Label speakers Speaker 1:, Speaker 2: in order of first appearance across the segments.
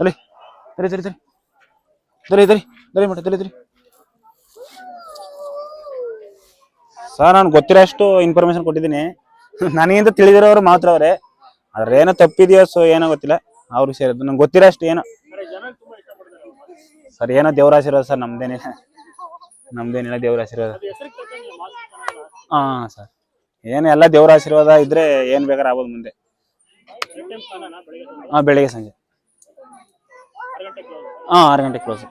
Speaker 1: ತಲೆ ತಲೆ ತಲೆ ತಲೆ. ತಲೆ ತಲೆ ತಲೆ ಮಟ್ಟ ತಲೆ ತಲೆ. ಸರ್ ನಾನು ಗೊತ್ತಿರೋ ಅಷ್ಟು ಇನ್ಫಾರ್ಮೇಶನ್ ಕೊಟ್ಟಿದ್ದೀನಿ. ನನಗಿಂತ ತಿಳಿದಿರೋರು ಮಾತ್ರ ಅವರೇ. ಅದ್ರ ಏನೋ ತಪ್ಪಿದೆಯೋ ಸೊ ಏನೋ ಗೊತ್ತಿಲ್ಲ. ಅವ್ರಿಗೆ ಸೇರಿದ್ದು. ನಂಗೆ ಗೊತ್ತಿರೋ ಅಷ್ಟು ಏನೋ. ಸರ್ ಏನೋ ದೇವ್ರ ಆಶೀರ್ವಾದ ಸರ್ ನಮ್ದೇನಿಲ್ಲ. ನಮ್ದೇನಿಲ್ಲ ದೇವ್ರ ಆಶೀರ್ವಾದ. ಹಾಂ ಸರ್. ಏನು ಎಲ್ಲ ದೇವರ ಆಶೀರ್ವಾದ ಇದ್ರೆ ಏನ್ ಬೇಕಾದ್ರೆ ಆಗೋದು ಮುಂದೆ. ಹಾ, ಬೆಳಿಗ್ಗೆ ಸಂಜೆ. ಹಾ, ಆರು ಗಂಟೆ ಕ್ಲೋಸ್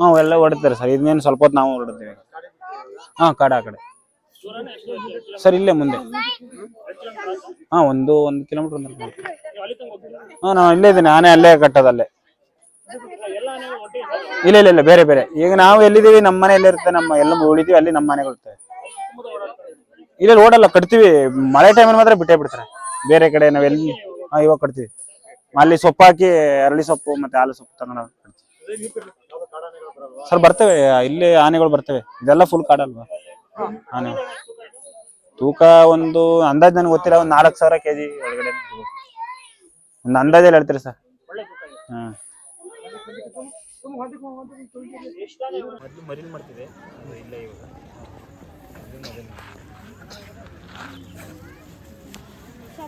Speaker 1: ಹಾ, ಎಲ್ಲ ಹೊಡಿತಾರೆ ಸರ್. ಇದನ್ನೇನು ಸ್ವಲ್ಪ ಹೊತ್ತು ನಾವು ಹೊಡಿತೀವಿ ಹಾ, ಕಾಡ ಆ ಕಡೆ. ಸರ್, ಇಲ್ಲೇ ಮುಂದೆ. ಹಾ, ಒಂದು ಒಂದು ಕಿಲೋಮೀಟರ್ ಒಂದು ಹಾ ನಾನು ಇಲ್ಲೇ ಇದ್ದೀನಿ. ಆನೆ ಅಲ್ಲೇ ಕಟ್ಟೋದಲ್ಲೇ. ಇಲ್ಲ ಇಲ್ಲ ಇಲ್ಲ. ಬೇರೆ ಬೇರೆ. ಈಗ ನಾವು ಎಲ್ಲಿದ್ದೀವಿ? ನಮ್ಮ ಮನೆ ಎಲ್ಲಿರುತ್ತೆ ನಮ್ಮ ಎಲ್ಲ ಉಳಿತೀವಿ. ಅಲ್ಲಿ ನಮ್ಮ ಮನೆಗಳು ಇರ್ತವೆ ಇಲ್ಲ ಓಡಲ್ಲ ಕಟ್ತೀವಿ. ಮಳೆ ಟೈಮಲ್ಲಿ ಮಾತ್ರ ಬಿಟ್ಟೇ ಬಿಡ್ತಾರೆ. ಬೇರೆ ಕಡೆ ನಾವ್ ಎಲ್ಲಿ ಹಾ ಇವಾಗ ಕಟ್ತೀವಿ. ಅಲ್ಲಿ ಸೊಪ್ಪು ಹಾಕಿ, ಅರಳಿ ಸೊಪ್ಪು ಮತ್ತೆ ಹಾಲು ಸೊಪ್ಪು ತಗೊಂಡು ಸರ್, ಬರ್ತೇವೆ, ಇಲ್ಲಿ ಆನೆಗಳು ಬರ್ತವೆ. ಇದೆಲ್ಲ ಫುಲ್ ಕಾಡಲ್ವಾ? ಆನೆ. ತೂಕ ಒಂದು, ಅಂದಾಜ್ ನನಗೆ ಗೊತ್ತಿಲ್ಲ, ಒಂದು ನಾಲ್ಕು ಸಾವಿರ ಕೆಜಿ ಒಳಗಡೆ. ಒಂದು ಅಂದಾಜಲ್ಲಿ ಹೇಳ್ತೀರಿ ಸರ್? ಇಲ್ಲ ಇವಾಗ.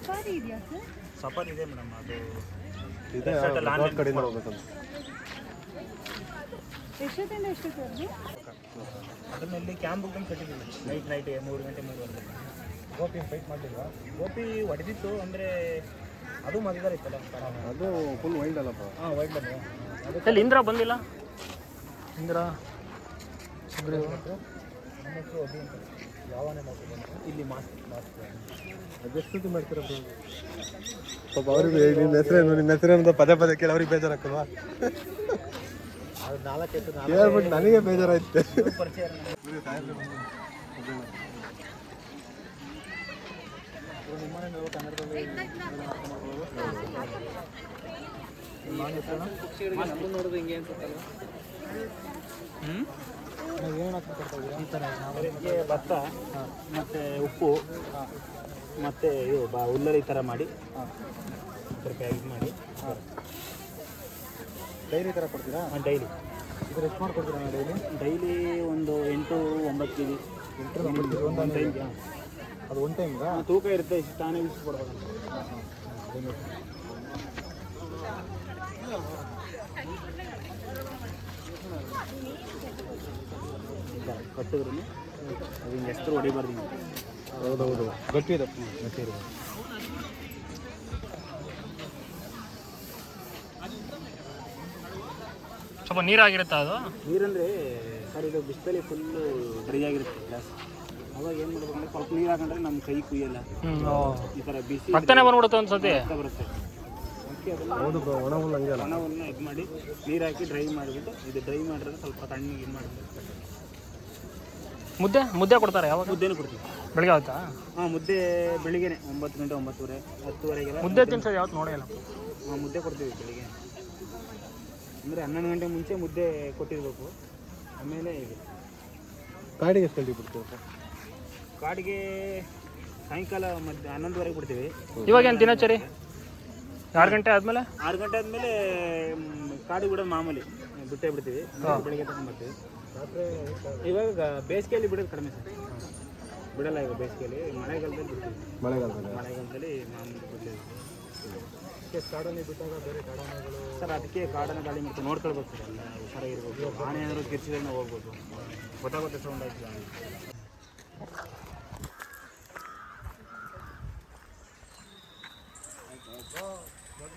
Speaker 2: ಸಫಾರಿ ಇದೆಯಾ ಸರ್?
Speaker 1: ಸಫರ್ ಇದೆ ಮೇಡಮ್ ಅದು
Speaker 3: ಇದೆ
Speaker 1: online
Speaker 3: ಕಡೆಯಿಂದ ಹೋಗ್ಬೇಕಂತ.
Speaker 2: ಎಷ್ಟೊತ್ತಿಂದ ಎಷ್ಟೊತ್ತವರೆಗೂ
Speaker 1: ಅದನ್ನ ಇಲ್ಲಿ ಕ್ಯಾಂಪ್ ಬುಕ್ ಕಟ್ಟಿದ್ದೀವಿ ನೈಟ್ ನೈಟ್ ಮೂರು ಗಂಟೆ ಮೂರುವರೆಗೆ ಗೋಪಿ ಫೈಟ್ ಮಾಡಿಲ್ಲ ಗೋಪಿ ಹೊಡೆದಿತ್ತು ಅಂದರೆ ಅದು ಮಧ್ಯದಲ್ಲಿ ಇತ್ತಲ್ಲ?
Speaker 3: ಅದು ಫುಲ್ ವೈಲ್ಡ್ ಅಲ್ಲಪ್ಪ
Speaker 1: ಹಾಂ ವೈಟ್ ಅಲ್ಲಿ. ಇಂದ್ರ ಬಂದಿಲ್ಲ? ಇಂದ್ರ. ಸುಗ್ರೀವ ಇಲ್ಲಿ ಮಾಸ್ಕ್ ಮಾಸ್ಕ್
Speaker 3: ಅದೆಷ್ಟು ಮಾಡ್ತೀರ ಪಾಪ ಅವ್ರಿಗೆ ನಿನ್ನ ಹೆಸರೇನು ನಿನ್ನ ಹೆಸರೇನು ಪದೇ ಪದೇ ಕೇಳಿ ಅವ್ರಿಗೆ ಬೇಜಾರಾಕಲ್ವಾ
Speaker 1: ನಾಲ್ಕೈದು
Speaker 3: ಕೇಳ್ಬಿಟ್ಟು ನನಗೆ ಬೇಜಾರಾಯ್ತು
Speaker 1: ಪರಿಚಯ ಇದಕ್ಕೆ ಭತ್ತ ಮತ್ತೆ ಉಪ್ಪು ಮತ್ತೆ ಇದು ಬ ಹುಲ್ಲರಿ ಥರ ಮಾಡಿ ಸ್ವಲ್ಪ ಇದು ಮಾಡಿ
Speaker 3: ಡೈಲಿ ಥರ ಕೊಡ್ತೀರಾ
Speaker 1: ಡೈಲಿ
Speaker 3: ಇದ್ರ ಎಷ್ಟು ಮಾಡ್ಕೊಡ್ತೀರಾ ಡೈಲಿ
Speaker 1: ಡೈಲಿ ಒಂದು ಎಂಟು ಒಂಬತ್ತು ಕೆ ಜಿ
Speaker 3: ಎಂಟು ಒಂಬತ್ತು
Speaker 1: ಒಂದು ಟೈಮ್ಗೆ
Speaker 3: ಅದು ಒನ್ ಟೈಮ್
Speaker 1: ತೂಕ ಇರುತ್ತೆ ಇಷ್ಟು ತಾನೇ ಬಿಸಿ ಕೊಡ್ಬೇಕು ಕಟ್ಟಿದ್ರು ಅದು ಹಿಂಗೆ ಹೆಸರು ಹೊಡಿಬಾರ್ದು ಹಿಂಗೆ.
Speaker 3: ಹೌದು ಗಟ್ಟಿ ಇದೆ.
Speaker 1: ಗಟ್ಟಿ ಇರ್ಬೇಕು.
Speaker 4: ಸ್ವಲ್ಪ ನೀರಾಗಿರುತ್ತಾ ಅದು?
Speaker 1: ನೀರಂದ್ರೆ ಸರ್ ಇದು ಬಿಸಿಲಲ್ಲಿ ಫುಲ್ಲು ಡ್ರೈ ಆಗಿರುತ್ತೆ ಗ್ಲಾಸ್ ಅವಾಗ ಏನು ಮಾಡ್ಬೇಕು ಅಂದ್ರೆ ಸ್ವಲ್ಪ ನೀರು ಹಾಕೊಂಡ್ರೆ ನಮ್ಮ ಕೈ ಕುಯ್ಯಲ್ಲ. ಈ ಥರ ಬಿಸಿ
Speaker 4: ರಕ್ತನೇ ಬಂದ್ಬಿಡುತ್ತೆ ಒಂದ್ಸತಿ?
Speaker 1: ರಕ್ತ ಬರುತ್ತೆ.
Speaker 3: ಹೌದು ಬ್ರೋ ಒಣ ಹುಲ್ಲು ಹಂಗೆ ಅಲ್ಲ.
Speaker 1: ಹಣವನ್ನು ಇದು ಮಾಡಿ ನೀರು ಹಾಕಿ ಡ್ರೈ ಮಾಡಿಬಿಟ್ಟು ಇದು ಡ್ರೈ ಮಾಡಿದ್ರೆ ಸ್ವಲ್ಪ ತಣ್ಣಗೆ ಇದು ಮಾಡಿ
Speaker 4: ಮುದ್ದೆ ಮುದ್ದೆ ಕೊಡ್ತಾರೆ ಯಾವಾಗ?
Speaker 1: ಮುದ್ದೆನೂ ಕೊಡ್ತೀವಿ.
Speaker 4: ಬೆಳಿಗ್ಗೆ ಆಗುತ್ತಾ?
Speaker 1: ಹಾಂ ಮುದ್ದೆ ಬೆಳಿಗ್ಗೆನೆ ಒಂಬತ್ತು ಗಂಟೆ ಒಂಬತ್ತುವರೆ ಹತ್ತುವರೆಗೆಲ್ಲ
Speaker 4: ಮುದ್ದೆ ತಿನ್ಸೋದು ಯಾವತ್ತು ನೋಡೋಲ್ಲ ಇಲ್ಲ.
Speaker 1: ಹಾಂ ಮುದ್ದೆ ಕೊಡ್ತೀವಿ ಬೆಳಿಗ್ಗೆ. ಅಂದರೆ ಹನ್ನೊಂದು ಗಂಟೆ ಮುಂಚೆ ಮುದ್ದೆ ಕೊಟ್ಟಿರಬೇಕು. ಆಮೇಲೆ ಇದು.
Speaker 3: ಕಾಡಿಗೆ ಎಷ್ಟು ಗಂಟೆಗೆ ಬಿಡ್ತೀವಿ ಸರ್
Speaker 1: ಕಾಡಿಗೆ ಸಾಯಂಕಾಲ ಮಧ್ಯ ಹನ್ನೊಂದುವರೆಗೆ ಕೊಡ್ತೀವಿ
Speaker 4: ಇವಾಗ ಏನು ದಿನಚರಿ? ಆರು ಗಂಟೆ ಆದಮೇಲೆ?
Speaker 1: ಆರು ಗಂಟೆ ಆದಮೇಲೆ ಕಾಡು ಬಿಡೋದು ಮಾಮೂಲಿ. ಬಿಟ್ಟೇ ಬಿಡ್ತೀವಿ. ಬೆಳಿಗ್ಗೆ ತಗೊಂಡ್ಬರ್ತೀವಿ ಇವಾಗ ಬೇಸಿಗೆಯಲ್ಲಿ ಬಿಡೋದು ಕಡಿಮೆ ಸರ್. ಬಿಡಲ್ಲ ಈಗ ಬೇಸಿಗೆಯಲ್ಲಿ. ಮಳೆಗಾಲದಲ್ಲಿ ಬಿಡ್ತೀವಿ.
Speaker 3: ಮಳೆಗಾಲದಲ್ಲಿ.
Speaker 1: ಮಳೆಗಾಲದಲ್ಲಿ ಮಾಮೂಲಿ ಬಿಡ್ತೀವಿ. ಕಾಡಲ್ಲಿ ಬಿಟ್ಟಾಗ ಬೇರೆ ಕಾಡಾನೆಗಳು ಸರ್ ಅದಕ್ಕೆ ಕಾಡನ್ನ ಗಾಳಿ ಮತ್ತೆ ನೋಡ್ಕೊಳ್ಬೇಕು ಸರ್. ಎಲ್ಲ ಹುಷಾರಾಗಿರ್ಬೇಕು ಆನೆ ಏನಾದ್ರು ಕಿರ್ಚಿದ್ರೆ ಹೋಗ್ಬೋದು. ಗೊತ್ತಾಗುತ್ತೆ ಸೌಂಡ್ ಆಯ್ತು.